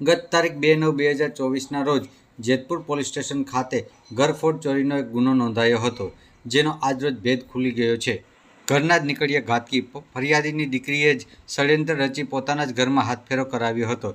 ગત તારીખ બે નવ બે હજાર ચોવીસના રોજ જેતપુર પોલીસ સ્ટેશન ખાતે ઘરફોડ ચોરીનો એક ગુનો નોંધાયો હતો, જેનો આજરોજ ભેદ ખુલી ગયો છે. ઘરના જ નીકળ્યા ઘાતકી. ફરિયાદીની દીકરીએ જ ષડયંત્ર રચી પોતાના જ ઘરમાં હાથફેરો કરાવ્યો હતો.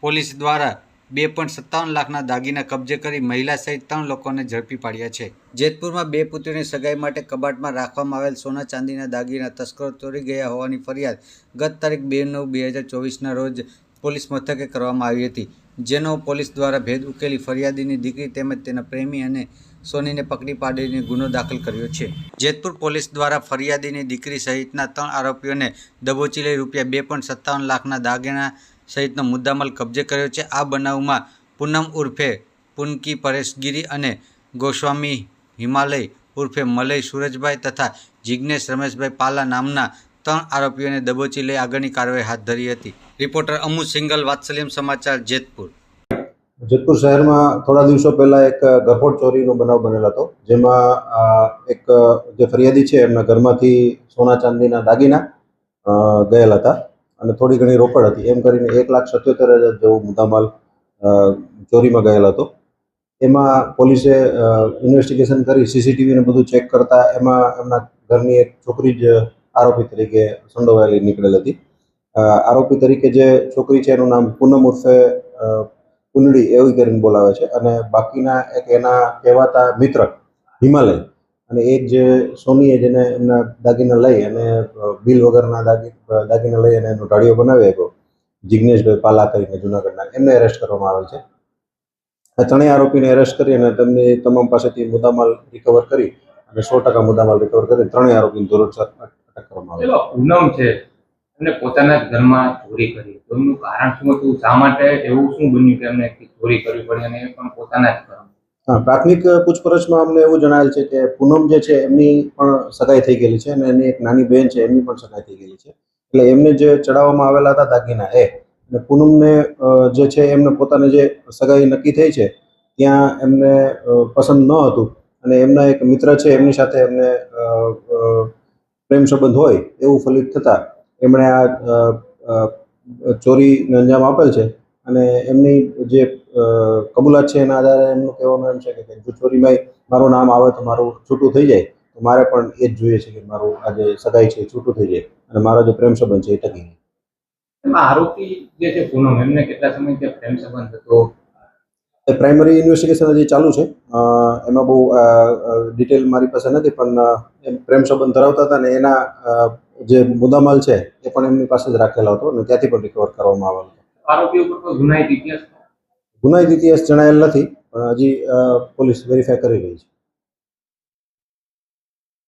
પોલીસ દ્વારા બે પોઈન્ટ સત્તાવન લાખના દાગીના કબજે કરી મહિલા સહિત ત્રણ લોકોને ઝડપી પાડ્યા છે. જેતપુરમાં બે પુત્રીની સગાઈ માટે કબાટમાં રાખવામાં આવેલ સોના ચાંદીના દાગીના તસ્કરો ચોરી ગયા હોવાની ફરિયાદ ગત તારીખ બે નવ બે હજાર ચોવીસના રોજ પોલીસ મથકે કરવામાં આવી હતી, જેનો પોલીસ દ્વારા ભેદ ઉકેલી ફરિયાદીની દીકરી તેમજ તેના પ્રેમી અને સોનીને પકડી પાડીને ગુનો દાખલ કર્યો છે. જેતપુર પોલીસ દ્વારા ફરિયાદીની દીકરી સહિતના ત્રણ આરોપીઓને દબોચી લઈ રૂપિયા બે પોઈન્ટ સત્તાવન લાખના દાગીના સહિતનો મુદ્દામાલ કબજે કર્યો છે. આ બનાવમાં પૂનમ ઉર્ફે પુનકી પરેશગીરી અને ગોસ્વામી હિમાલય ઉર્ફે મલય સુરજભાઈ તથા જિજ્ઞેશ રમેશભાઈ પાલા નામના ત્રણ આરોપીઓને દબોચી લઈ આગળની કાર્યવાહી હાથ ધરી હતી. રિપોર્ટર અમુ સિંગલ, વાત્સલ્યમ સમાચાર, જેતપુર. જેતપુર શહેરમાં થોડા દિવસો પહેલા એક ગરફોડ ચોરીનો બનાવ બનેલો હતો, જેમાં એક, જે ફરિયાદી છે, એમના ઘરમાંથી સોના ચાંદીના દાગીના ગયેલા હતા અને થોડી ઘણી રોકડ હતી. એમ કરીને એક લાખ સત્યોતેર હજાર જેવો મુદ્દામાલ ચોરીમાં ગયેલો હતો. એમાં પોલીસે ઇન્વેસ્ટિગેશન કરી સીસીટીવીને બધું ચેક કરતા એમાં એમના ઘરની એક છોકરી જ આરોપી તરીકે સંડોવાયેલી નીકળેલ હતી. આરોપી તરીકે જે છોકરી છે એનું નામ પૂનમ ઉર્ફે કુંડળી એવું કરીને બોલાવે છે અને બાકીના એક એના કહેવાતા મિત્ર હિમાલય અને એક જે સોનીએ જેને એમના દાગીના લઈ અને બિલ વગરના દાગી દાગીના લઈ અને એનો ઢાળીઓ બનાવી આપ્યો જિજ્ઞેશભાઈ પાલા કરીને જુનાગઢના, એમને એરેસ્ટ કરવામાં આવેલ છે. ત્રણેય આરોપીને એરેસ્ટ કરી અને તેમની તમામ પાસેથી મુદ્દામાલ રિકવર કરી અને સો ટકા મુદ્દામાલ રિકવર કરી ત્રણેય આરોપીને ધોરણસર અટક કરવામાં આવે ચલો પૂનમ છે. એમને પોતાના જ ઘરમાં ચોરી કરી. તો એમનું કારણ શું હતું? શા માટે એવું શું બન્યું કે એમને ચોરી કરવી પડી અને એ પણ પોતાના જ ઘરમાં? હા પ્રાથમિક પૂછપરછમાં અમને એવું જણાયેલ છે કે પૂનમ જે છે એમની પણ સગાઈ થઈ ગયેલી છે અને એની એક નાની બહેન છે એમની પણ સગાઈ થઈ ગયેલી છે. એટલે એમને જે ચડાવવામાં આવેલા હતા દાગીના એ અને પૂનમને જે છે એમને પોતાને જે સગાઈ નક્કી થઈ છે ત્યાં એમને પસંદ ન હતું. અને એમના એક મિત્ર છે એમની સાથે એમને પ્રેમ સંબંધ હોય એવું ફલિત થતાં એમણે આ ચોરીને અંજામ આપેલ છે અને એમની જે કબૂલાત છે એના આધારે એમનું કહેવાનું એમ છે કે જો ચોરીમાં મારું નામ આવે તો મારું છૂટું થઈ જાય, તો મારે પણ એ જ જોઈએ છે કે મારું આ જે સગાઈ છે એ છૂટું થઈ જાય અને મારો જે પ્રેમ સંબંધ છે એ ટકી જાય. આરોપી જે છે પૂનમ એમને કેટલા સમયથી પ્રેમ સંબંધ હતો? પ્રાઇમરી ઇન્વેસ્ટિગેશન હજી ચાલુ છે. એમાં બહુ ડિટેલ મારી પાસે નથી પણ એમ પ્રેમ સંબંધ ધરાવતા હતા ને એના જે મુદ્દામાલ છે એ પણ એમની પાસે જ રાખેલો હતો અને ત્યાંથી પણ રિકવર કરવામાં આવેલો હતો. ગુનાહિત ઇતિહાસ? ગુનાહિત ઇતિહાસ જણાયેલ નથી પણ હજી પોલીસ વેરીફાઈ કરી રહી છે.